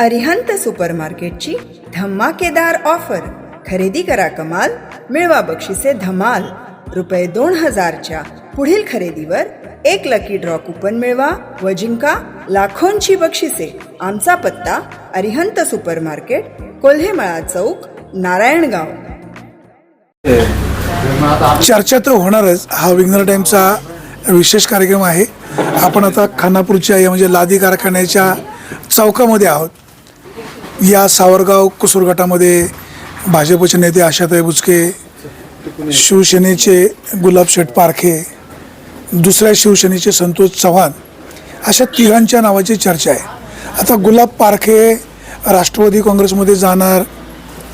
अरिहंत सुपरमार्केटची धमाकेदार ऑफर. खरेदी करा कमाल मिळवा बक्षिसे धमाल. रुपये दोन हजारच्या पुढील खरेदीवर एक लकी ड्रॉ कुपन मिळवा व जिंका लाखोंची बक्षिसे. आमचा पत्ता अरिहंत सुपरमार्केट कोल्हेमळा चौक नारायणगाव. चर्चा तर होणारच. हा विग्नर टाइमचा विशेष कार्यक्रम आहे. आपण आता खानापूरच्या या म्हणजे लादी कारखान्याच्या चौकामध्ये आहोत. या सावरगाव कुसूर गटामध्ये भाजपचे नेते आशाताई बुचके शिवसेनेचे गुलाब शेठ पारखे दुसऱ्या शिवसेनेचे संतोष चव्हाण अशा तिघांच्या नावाची चर्चा आहे. आता गुलाब पारखे राष्ट्रवादी काँग्रेसमध्ये जाणार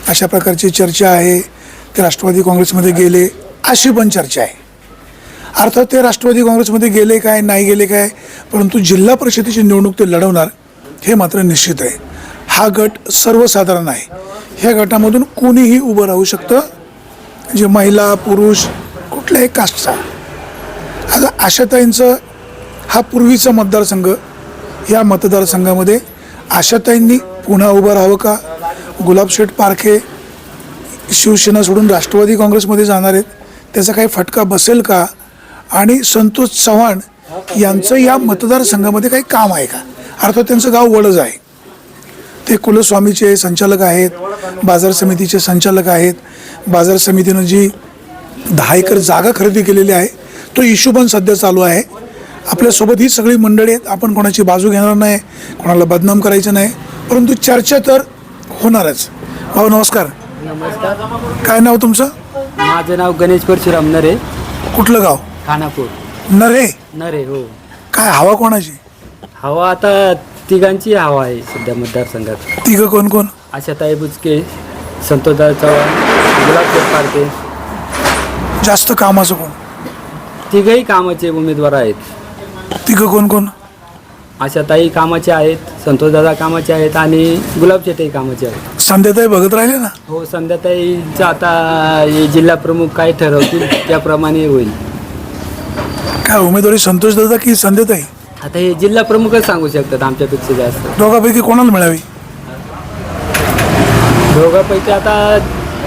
अशा प्रकारची चर्चा आहे. ते राष्ट्रवादी काँग्रेसमध्ये गेले अशी पण चर्चा आहे. अर्थात ते राष्ट्रवादी काँग्रेसमध्ये गेले काय नाही गेले काय परंतु जिल्हा परिषदेची निवडणूक ते लढवणार हे मात्र निश्चित आहे. हा गट सर्वसाधारण आहे. ह्या गटामधून कोणीही उभं राहू शकतं. जे महिला पुरुष कुठल्याही कास्टचा. आता आशाताईंचं हा पूर्वीचा मतदारसंघ या मतदारसंघामध्ये आशाताईंनी पुन्हा उभं राहावं का? गुलाबशेठ पारखे शिवसेना सोडून राष्ट्रवादी काँग्रेसमध्ये जाणार आहेत. त्याचा काही फटका बसेल का? आणि संतोष चव्हाण यांचं या मतदारसंघामध्ये काही काम आहे का? अर्थात त्यांचं गाव वडज आहे. ते कुलस्वामीचे संचालक आहेत बाजार समितीचे संचालक आहेत. बाजार समितीनं जी दहा एकर जागा खरेदी केलेली आहे तो इश्यू पण सध्या चालू आहे. आपल्यासोबत ही सगळी मंडळी आहेत. आपण कोणाची बाजू घेणार नाही कोणाला बदनाम करायचं नाही परंतु चर्चा तर होणारच. भाऊ नमस्कार. नमस्कार. काय नाव तुमचं? माझं नाव गणेश परशुराम नरे. कुठलं गाव? खानापूर. नरे? नरे हो. काय हवा कोणाची? हवा आता तिघांची हवा आहे सध्या मतदारसंघात. तिघं कोण कोण? आशाताई बुचके संतोषदार चव्हाण गुलाबदेव पारखे जास्त कामाचं कोण? तिघही कामाचे उमेदवार आहेत. तिघं कोण कोण? आशाताई कामाचे आहेत संतोषदादा कामाचे आहेत आणि गुलाबचेटही कामाचे आहेत. संध्याताई बघत राहिले ना? हो संध्याताईचं आता हे जिल्हा प्रमुख काय ठरवतील त्याप्रमाणे होईल. काय उमेदवारी संतोष दादा की संध्याताई? आता हे जिल्हा प्रमुखच सांगू शकतात आमच्यापेक्षा जास्त. दोघांपैकी कोणाला मिळावी? दोघांपैकी आता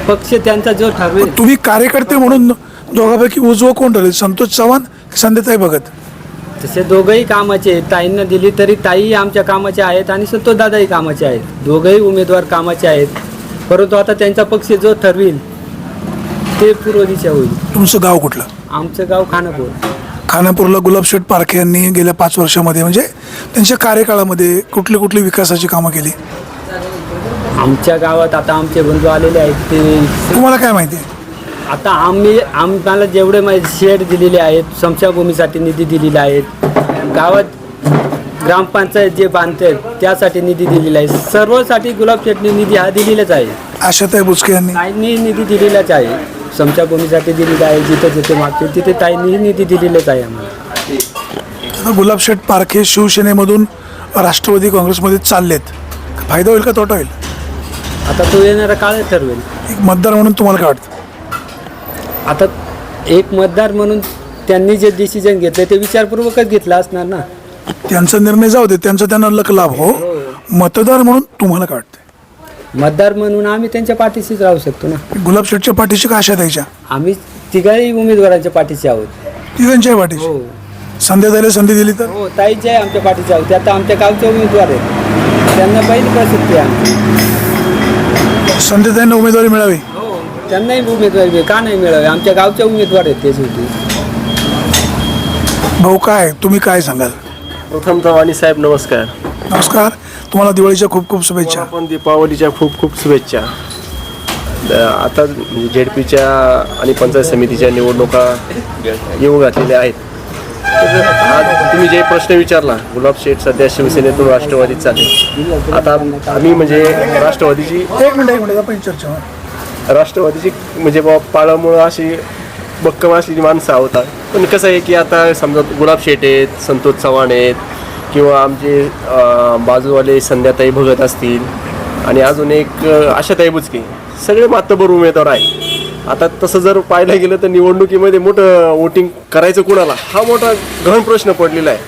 पक्ष त्यांचा जो ठरवेल. तुम्ही कार्यकर्ते म्हणून दोघांपैकी उजवं कोण ठरेल संतोष चव्हाण की संध्याताई भगत. तसे दोघंही कामाचे आहेत. ताईंना दिली तरी ताई आमच्या कामाचे आहेत आणि संतोष दादाही कामाचे आहेत. दोघंही उमेदवार कामाचे आहेत. परंतु आता त्यांचा पक्ष जो ठरविल ते पूर्व दिशा होईल. तुमचं गाव कुठलं? आमचं गाव खानापूर. खानापूरला गुलाबशेठ पारखे यांनी गेल्या पाच वर्षामध्ये म्हणजे त्यांच्या कार्यकाळामध्ये कुठली कुठली विकासाची कामं केली? आमच्या गावात आता आमचे बंधू आलेले आहेत ते तुम्हाला काय माहिती? आता आम्ही आम्हाला जेवढे माहिती शेड दिलेले आहेत समशाभूमीसाठी निधी दिलेला आहेत गावात ग्रामपंचायत जे बांधते त्यासाठी निधी दिलेला आहे. सर्वसाठी गुलाब चटणी निधी हा दिलेलाच आहे. आशाताई बुचके यांनी? ताईंनी निधी दिलेलाच आहे. समशाभूमीसाठी दिलेला आहे जिथे जिथे मागते तिथे ताईंनी निधी दिलेलाच आहे आम्हाला. आता गुलाबशेठ पारखे शिवसेनेमधून राष्ट्रवादी काँग्रेसमध्ये चाललेत. फायदा होईल का तोटा होईल? आता तो येणारा काळ ठरवेल. एक मतदार म्हणून तुम्हाला काय वाटतं? आता एक मतदार म्हणून त्यांनी जे डिसिजन घेतले ते विचारपूर्वकच घेतला असणार ना? त्यांचा निर्णय जाऊ दे त्यांचा त्यांना लक लाभ हो. मतदार म्हणून तुम्हाला काय वाटतं मतदार म्हणून आम्ही त्यांच्या पाठीशीच राहू शकतो ना. गुलाबशेठच्या पाठीशी का आशा द्यायच्या? आम्ही तिघाही उमेदवारांच्या पाठीशी आहोत. तिघांच्या पाठीशी? हो. संध्या द्यायला संधी दिली तर? हो ताईचे आमच्या पाठीचे आहोत. ते आता आमच्या गावचे उमेदवार आहेत. त्यांना पहिली प्रसिद्धी आहे आमची. संध्याताईंना उमेदवारी मिळावी? हो त्यांनाही उमेदवारी मिळ- का नाही मिळावे? आमच्या गावचे उमेदवार आहेत ते शेवटी. भाऊ काय? तुम्ही काय सांगाल? प्रथमतः वाणी साहेब नमस्कार. नमस्कार. तुम्हाला दिवाळीच्या खूप खूप शुभेच्छा. पण दीपावलीच्या खूप खूप शुभेच्छा. द- आता झेडपीच्या आणि पंचायत समितीच्या निवडणुका येऊ घातलेल्या आहेत. तर आज तुम्ही जे प्रश्न विचारला गुलाब शेठ सध्या शिवसेनेतून राष्ट्रवादीत चालले. आता आम्ही म्हणजे राष्ट्रवादीची एक मिनिट एक मिनिट आपण चर्चा. राष्ट्रवादीची म्हणजे बाबा पाळामुळं अशी भक्कम असलेली माणसं आहोत पण कसं आहे की आता समजा गुलाब शेट आहेत संतोष चव्हाण आहेत किंवा आमचे बाजूवाले संध्याताई भगत असतील आणि अजून एक आशाताई बुचके सगळे मातबर उमेदवार आहेत. आता तसं जर पाहायला गेलं तर निवडणुकीमध्ये मोठं वोटिंग करायचं कुणाला? हा मोठा गहन प्रश्न पडलेला आहे.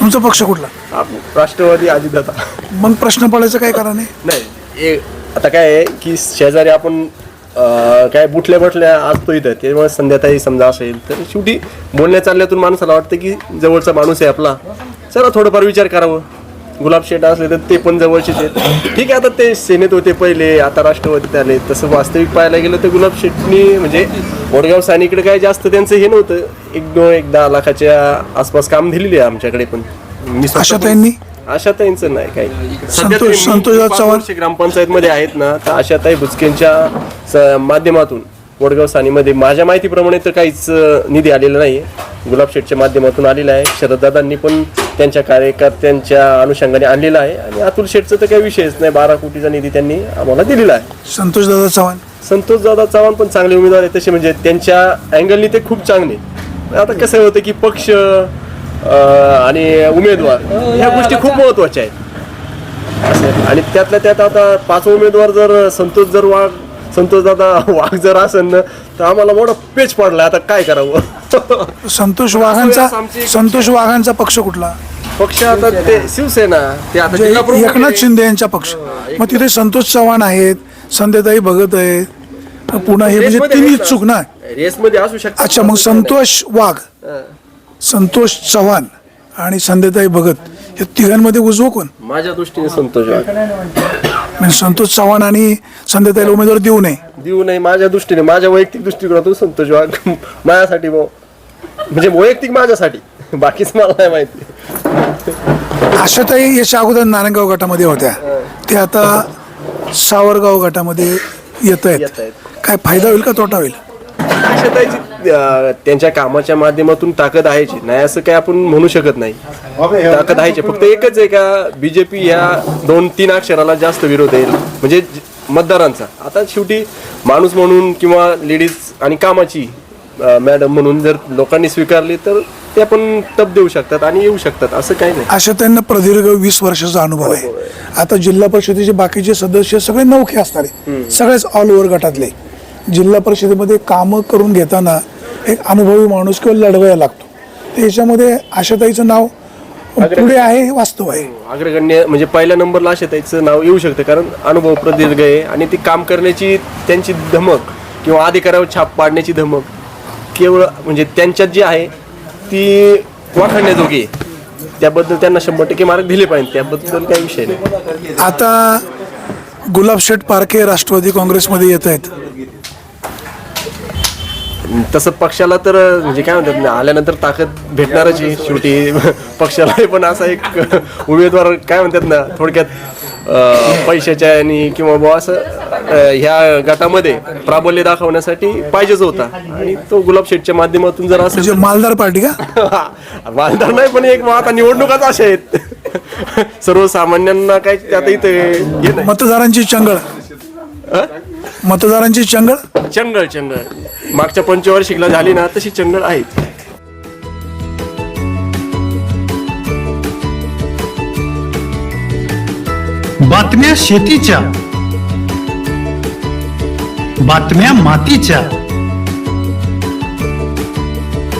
तुमचा पक्ष कुठला? आप- राष्ट्रवादी अजितदादा. मग प्रश्न पडायचं काय कारण आहे? नाही ए आता काय आहे की शेजारी आपण अं, काय बुटल्या बटल्या असतो इथं त्यामुळे संध्याताई समजा असेल तर शेवटी बोलण्या चालल्यातून माणसाला वाटतं की जवळचा माणूस आहे आपला. चला थोडंफार विचार करावं. गुलाब शेट असले तर ते पण जवळचेच आहेत. ठीक आहे आता ते सेनेत होते पहिले आता राष्ट्रवादीत आले. तसं वास्तविक पाहायला गेलं तर गुलाब शेटनी म्हणजे वडगाव सानीकडे काय जास्त त्यांचं हे नव्हतं. एक दोन एक दहा लाखाच्या आसपास काम दिलेली आहे आमच्याकडे पण. मी स्वतः आशाताईंनी? आशाताईंचं नाही काही. सध्या संतोष- ते मी संतोषदादा पाच चव्हाण? वर्ष ग्रामपंचायत मध्ये आहेत ना तर आशाताई बुचकेंच्या स- माध्यमातून वडगाव सानीमध्ये माझ्या माहितीप्रमाणे तर काहीच अं, निधी आलेला नाही गुलाब शेठच्या माध्यमातून आलेला आहे. शरददादांनी पण त्यांच्या कार्यकर्त्यांच्या अनुषंगाने आणलेला आहे. आणि अतुल शेठचं तर काही विषयच नाही. बारा कोटीचा निधी त्यांनी आम्हाला दिलेला आहे. संतोष दादा चव्हाण. संतोष दादा चव्हाण पण चांगले उमेदवार आहेत. तसे म्हणजे त्यांच्या अँगलनी ते खूप चांगले. आता कसं होतं की पक्ष आणि उमेदवार. ह्या गोष्टी खूप महत्त्वाच्या आहेत. असं. आणि त्यातल्या त्यात आता पाच उमेदवार जर संतोष जर वाघ संतोष दादा वाघ जर असेल ना तर आम्हाला मोठा पेच पडला आता काय करावं? संतोष वाघांचा संतोष वाघांचा पक्ष कुठला? पक्ष आता ते शिवसेना. ते आता म्हणजे एकनाथ. शिंदे यांचा पक्ष. मग तिथे संतोष चव्हाण आहेत संध्याताई भगत आहेत पुन्हा हे म्हणजे रेसमध्ये तीन आहेत ना. इच्छुक ना? रेसमध्ये असू शकतात. अच्छा मग संतोष वाघ. संतोष चव्हाण आणि संध्याताई भगत या तिघांमध्ये उजवं कोण? माझ्या दृष्टीने संतोष वाघ म्हणजे संतोष चव्हाण आणि संध्याताईला उमेदवार देऊ नये. देऊ नये माझ्या दृष्टीने माझ्या वैयक्तिक दृष्टिकोनातून संतोष वाघ माझ्यासाठी भाऊ. म्हणजे वैयक्तिक माझ्यासाठी. बाकीच मला नाही माहिती. आशाताई याच्या अगोदर नारायणगाव गटामध्ये होत्या. ते आता सावरगाव गटामध्ये येत आहेत. काय फायदा होईल का तोटा होईल? आशाताईची त्यांच्या कामाच्या माध्यमातून ताकद आहेची. नाही असं काय आपण म्हणू शकत नाही. ताकद आहेची. फक्त एकच आहे का बीजेपी या दोन तीन अक्षराला जास्त विरोध येईल? म्हणजे मतदारांचा. आता शेवटी माणूस म्हणून किंवा लेडीज आणि कामाची मॅडम म्हणून जर लोकांनी स्वीकारली तर ते आपण तप देऊ शकतात आणि येऊ शकतात. असं काही नाही. आशाताईंना प्रदीर्घ वीस वर्षाचा अनुभव आहे. आता जिल्हा परिषदेचे बाकीचे सदस्य सगळे नौखे असणार आहे सगळेच ऑल ओव्हर गटातले. जिल्हा परिषदेमध्ये कामं करून घेताना एक अनुभवी माणूस किंवा लढवायला लागतो. तर याच्यामध्ये आशाताईचं नाव पुढे आहे हे वास्तव आहे. अग्रगण्य म्हणजे पहिल्या नंबरला त्याचं नाव येऊ शकतं कारण अनुभव प्रदीर्घ आहे आणि ती काम करण्याची त्यांची धमक किंवा अधिकारावर छाप पाडण्याची धमक केवळ म्हणजे त्यांच्यात जी आहे ती वाखाणण्याजोगी आहे. त्याबद्दल त्यांना शंभर टक्के मार्क दिले पाहिजे त्याबद्दल काही विषय नाही. आता गुलाबशेठ पारखे राष्ट्रवादी काँग्रेसमध्ये येत आहेत. तसं पक्षाला तर म्हणजे काय म्हणतात ना आल्यानंतर ताकद भेटणारच आहे शेवटी. पक्षाला पण असा एक उमेदवार काय म्हणतात ना थोडक्यात पैशाच्या आणि किंवा बुवा असं ह्या गटामध्ये प्राबल्य दाखवण्यासाठी पाहिजेच होता. आणि तो गुलाब शेठच्या माध्यमातून जर म्हणजे मालदार पार्टी का? मालदार नाही पण एक आता निवडणुकाच अशा आहेत. सर्वसामान्यांना काय आता इथे मतदारांची चंगळ. मतदारांची चंगळ? चंगळ चंगळ. मागच्या पंचवार्षिकला झाली ना तशी चंगळ आहे. बातम्या शेतीच्या. बातम्या मातीच्या.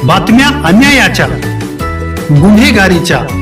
बातम्या अन्यायाच्या. गुन्हेगारीच्या.